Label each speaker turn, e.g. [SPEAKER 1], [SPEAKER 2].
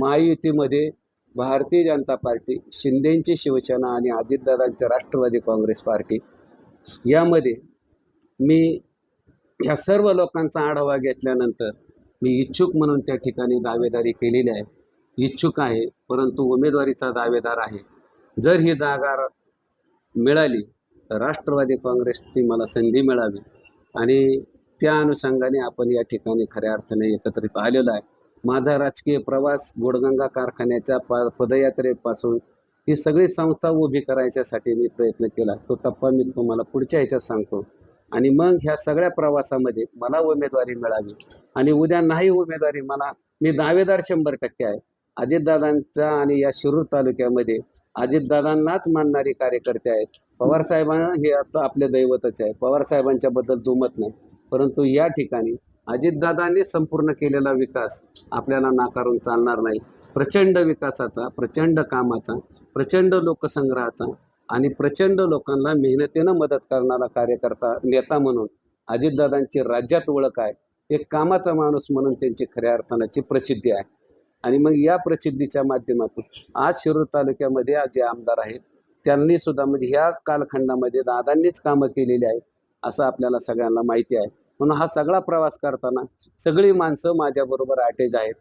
[SPEAKER 1] महायुतीमध्ये Bharatiya Janata party शिंदेंची Shiv Sena आणि अजितदादांची Rashtrawadi Congress party. यामध्ये मी ह्या सर्व लोकांचा आढावा घेतल्यानंतर मी इच्छुक म्हणून त्या ठिकाणी दावेदारी केलेली आहे. इच्छुक आहे परंतु उमेदवारीचा दावेदार आहे. जर ही जागा मिळाली तर राष्ट्रवादी काँग्रेसची मला संधी मिळावी. आणि त्या अनुषंगाने आपण या ठिकाणी खऱ्या अर्थाने एकत्रित आलेलो आहे. माझा राजकीय प्रवास गोडगंगा कारखान्याच्या प पदयात्रेपासून ही सगळी संस्था उभी करायच्यासाठी मी प्रयत्न केला. तो टप्पा मी तुम्हाला पुढच्या ह्याच्यात सांगतो. आणि मग ह्या सगळ्या प्रवासामध्ये मला उमेदवारी मिळावी. आणि उद्या नाही उमेदवारी मला मी दावेदार शंभर टक्के आहे. अजितदादांचा आणि या शिरूर तालुक्यामध्ये अजितदादांनाच मानणारे कार्यकर्ते आहेत. पवारसाहेबां हे आता आपले दैवतच आहे. पवार दुमत नाही. परंतु या ठिकाणी अजितदादांनी संपूर्ण केलेला विकास आपल्याला नाकारून चालणार नाही. प्रचंड विकासाचा प्रचंड कामाचा प्रचंड लोकसंग्रहाचा आणि प्रचंड लोकांना मेहनतीनं मदत करणारा कार्यकर्ता नेता म्हणून अजितदादांची राज्यात ओळख आहे. एक कामाचा माणूस म्हणून त्यांची खऱ्या अर्थानाची प्रसिद्धी आहे. आणि मग या प्रसिद्धीच्या माध्यमातून आज शिरूर तालुक्यामध्ये जे आमदार आहेत त्यांनी सुद्धा म्हणजे ह्या कालखंडामध्ये दादांनीच कामं केलेली आहेत असं आपल्याला सगळ्यांना माहिती आहे. म्हणून हा सगळा प्रवास करताना सगळी माणसं माझ्याबरोबर अटॅच आहेत.